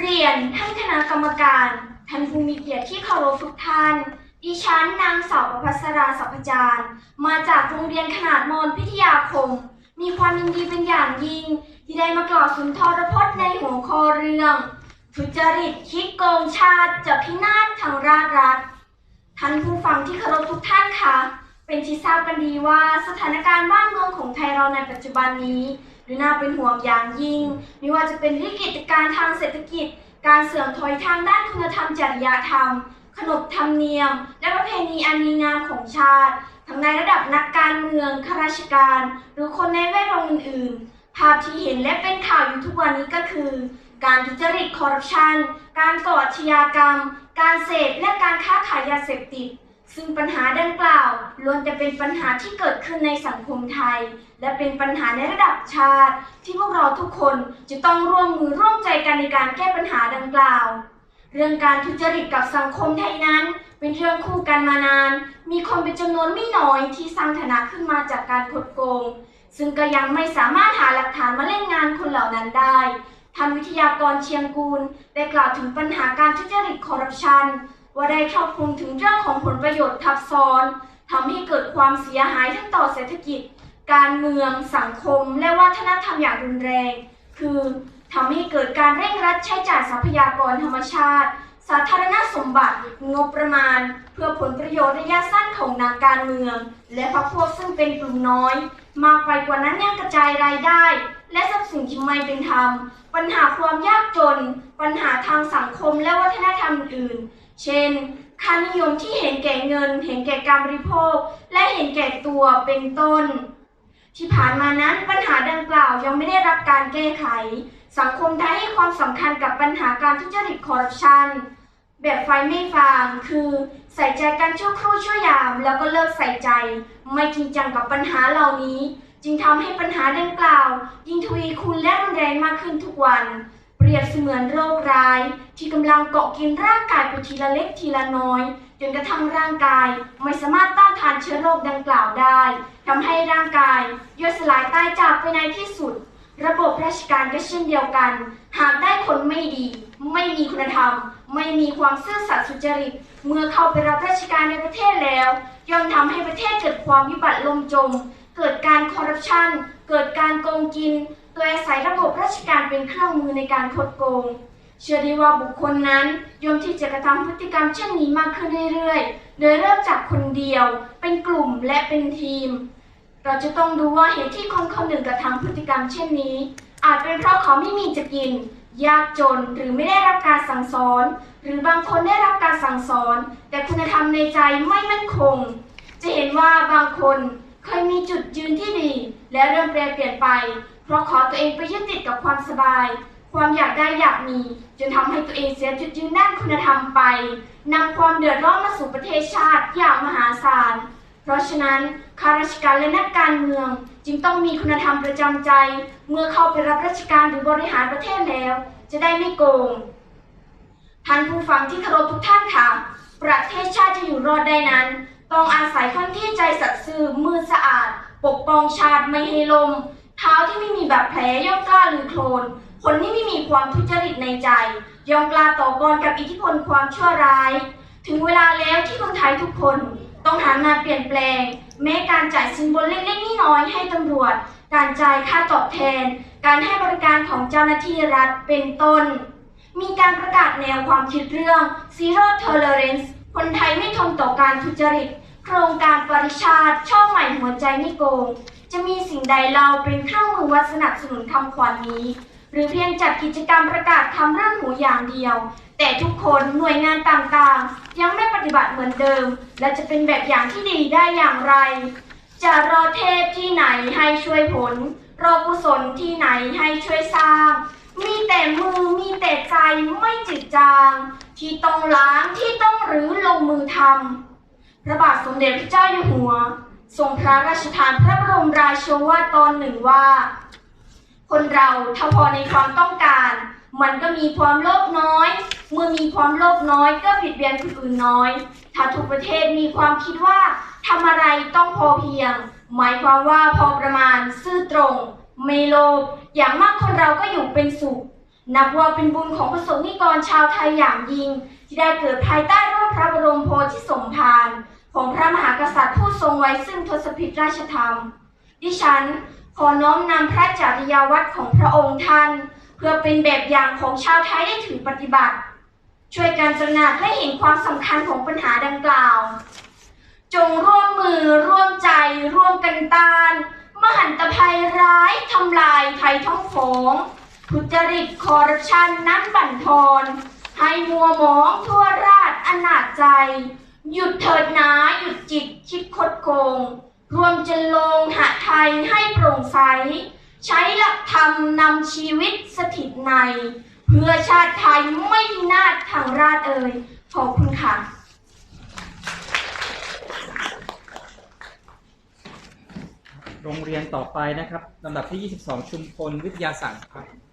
เรียนท่านคณะกรรมการ ท่านผู้มีเกียรติที่เคารพทุกท่าน ดิฉันนางสาวประภัสราสัพจารย์มาจากโรงเรียนขนาดมนพิทยาคม มีความยินดีเป็นอย่างยิ่ง ที่ได้มากล่าวสุนทรพจน์ในหัวข้อเรื่อง ทุจริตคิดโกงชาติจะพินาศทางราชรัฐท่านผู้ฟังที่เคารพทุกท่านคะ เป็นที่ทราบกันดีว่าสถานการณ์บ้านเมืองของไทยเราในปัจจุบันนี้ดูน่าเป็นห่วงอย่างยิ่ง ไม่ว่าจะเป็นวิกฤตการทางเศรษฐกิจ การเสื่อมถอยทางด้านคุณธรรมจริยธรรม ขนบธรรมเนียม และประเพณีอันดีงามของชาติ ทั้งในระดับนักการเมืองข้าราชการ หรือคนในแวดวงอื่น ๆ ภาพที่เห็นและเป็นข่าวอยู่ทุกวันนี้ก็คือ การทุจริตคอร์รัปชันการก่ออาชญากรรม การเสพและการค้าขายยาเสพติด ซึ่งปัญหาดังกล่าวล้วนแต่เป็นปัญหาที่เกิดขึ้นในสังคมไทย และเป็นปัญหาในระดับชาติ ที่พวกเราทุกคนจะต้องร่วมมือร่วมใจกันในการแก้ปัญหาดังกล่าว เรื่องการทุจริตกับสังคมไทยนั้น เป็นเรื่องคู่กันมานาน มีคนเป็นจำนวนไม่น้อยที่สร้างฐานะขึ้นมาจากการคดโกง ซึ่งก็ยังไม่สามารถหาหลักฐานมาเล่นงานคนเหล่านั้นได้ท่านวิทยากรเชียงกูล ได้กล่าวถึงปัญหาการทุจริตคอร์รัปชัน ว่าได้ครอบคลุมถึงเรื่องของผลประโยชน์ทับซ้อนทำให้เกิดความเสียหายทั้งต่อเศรษฐกิจ การเมือง สังคม และวัฒนธรรมอย่างรุนแรง คือทำให้เกิดการเร่งรัดใช้จ่ายทรัพยากรธรรมชาติ สาธารณสมบัติงบประมาณ เพื่อผลประโยชน์ระยะสั้นของนักการเมือง และพรรคพวกซึ่งเป็นกลุ่มน้อย มากไปกว่านั้นยังกระจายรายได้ และทรัพย์สินที่ไม่เป็นธรรม ปัญหาความยากจน ปัญหาทางสังคมและวัฒนธรรมอื่น เช่น ค่านิยมที่เห็นแก่เงิน เห็นแก่การบริโภค และเห็นแก่ตัวเป็นต้น ที่ผ่านมานั้นปัญหาดังกล่าวยังไม่ได้รับการแก้ไข สังคมไทยให้ความสำคัญกับปัญหาการทุจริตคอร์รัปชันแบบไฟไม่ฟาง คือใส่ใจกันชั่วครู่ชั่วยาม แล้วก็เลิกใส่ใจ ไม่จริงจังกับปัญหาเหล่านี้ จึงทำให้ปัญหาดังกล่าว ยิ่งทวีคูณและรุนแรงมากขึ้นทุกวัน รียบเสมือนโรคร้าย ที่กำลังเกาะกินร่างกายไปทีละเล็กทีละน้อยจนกระทั่งร่างกายไม่สามารถต้านทานเชื้อโรคดังกล่าวได้ทำให้ร่างกายย่อยสลายตายจากไปในที่สุด ระบบราชการก็เช่นเดียวกัน หากได้คนไม่ดี ไม่มีคุณธรรม ไม่มีความซื่อสัตย์สุจริต เมื่อเข้าไปรับราชการในประเทศแล้ว ย่อมทำให้ประเทศเกิดความวิบัติลมจม เกิดการคอร์รัปชันเกิดการโกงกิน อาศัยระบบราชการเป็นเครื่องมือในการคดโกง เชื่อได้ว่าบุคคลนั้นยอมที่จะกระทำพฤติกรรมเช่นนี้มากขึ้นเรื่อยๆ โดยเริ่มจากคนเดียว เป็นกลุ่มและเป็นทีม เราจะต้องดูว่าเหตุที่คนคนหนึ่งกระทำพฤติกรรมเช่นนี้ อาจเป็นเพราะเขาไม่มีจะกิน ยากจนหรือไม่ได้รับการสั่งสอน หรือบางคนได้รับการสั่งสอน แต่คุณธรรมในใจไม่มั่นคง จะเห็นว่าบางคน เคยมีจุดยืนที่ดี และเริ่มแปรเปลี่ยนไป เพราะขอตัวเองไปยึดติดกับความสบาย ความอยากได้อยากมี จนทำให้ตัวเองเสียจุดยืนด้านคุณธรรมไปนำความเดือดร้อนมาสู่ประเทศชาติอย่างมหาศาล เพราะฉะนั้นข้าราชการและนักการเมือง จึงต้องมีคุณธรรมประจำใจ เมื่อเข้าไปรับราชการหรือบริหารประเทศแล้ว จะได้ไม่โกงท่านผู้ฟังที่เคารพทุกท่านค่ะ ประเทศชาติจะอยู่รอดได้นั้น ต้องอาศัยคนที่ใจสัตย์ซื่อมือสะอาด ปกป้องชาติไม่ให้ลม เท้าที่ไม่มีแบาดแผลย่อมกล้าลือโคลน คนที่ไม่มีความทุจริตในใจย่อมกล้าต่อกรกับอิทธิพลความชั่วร้าย ถึงเวลาแล้วที่คนไทยทุกคนต้องหางานเปลี่ยนแปลง แม้การจ่ายสินบนเล็กๆน้อยๆให้ตำรวจ การจ่ายค่าตอบแทน การให้บริการของเจ้าหน้าที่รัฐเป็นต้น มีการประกาศแนวความคิดเรื่อง Zero Tolerance คนไทยไม่ทนต่อการทุจริต โครงการปริชาติช่องใหม่หัวใจไม่โกง จะมีสิ่งใดเราเป็นเครื่องมือวัดสนับสนุนคำขวัญนนี้ หรือเพียงจัดกิจกรรมประกาศคำเรื่องหูอย่างเดียว แต่ทุกคนหน่วยงานต่างๆ ยังไม่ปฏิบัติเหมือนเดิม และจะเป็นแบบอย่างที่ดีได้อย่างไร จะรอเทพที่ไหนให้ช่วยผล รอกุศลที่ไหนให้ช่วยสร้าง มีแต่มือมีแต่ใจไม่จืดจาง ที่ต้องล้างที่ต้องรื้อลงมือทำพระบาทสมเด็จพระเจ้าอยู่หัวทรงพระราชทานพระบรมราโชวาทตอนหนึ่งว่า คนเราถ้าพอในความต้องการ มันก็มีความโลภน้อย เมื่อมีความโลภน้อย ก็บิดเบียนคนอื่นน้อย ถ้าทุกประเทศมีความคิดว่าทำอะไรต้องพอเพียง หมายความว่าพอประมาณซื่อตรง ไม่โลภอย่างมากคนเราก็อยู่เป็นสุข นับว่าเป็นบุญของประสงนิกรชาวไทยอย่างยิ่ง ที่ได้เกิดภายใต้ร่มพระบรมโพธิสมภารของพระมหากษัตริย์ผู้ทรงไว้ซึ่งทศพิธราชธรรม ดิฉันขอน้อมนำพระจริยวัตรของพระองค์ท่าน เพื่อเป็นแบบอย่างของชาวไทยได้ถือปฏิบัติ ช่วยกันตระหนักและเห็นความสำคัญของปัญหาดังกล่าว จงร่วมมือร่วมใจ ร่วมกันต้าน มหันตภัยร้ายทำลายไทยท้องโขง ทุจริตคอร์รัปชันนั้นบั่นทอน ให้มัวหมองทั่วราชอนาจใจ หยุดเถิดหนาหยุดจิตคิดคดโกง รวมจะลงหาไทยให้โปร่งใส ใช้หลักธรรมนำชีวิตสถิตใน เพื่อชาติไทยไม่พินาศทางราชเอ่ยขอบคุณค่ะโรงเรียนต่อไปนะครับลำดับที่ 22 ชุมพลวิทยาสังครับ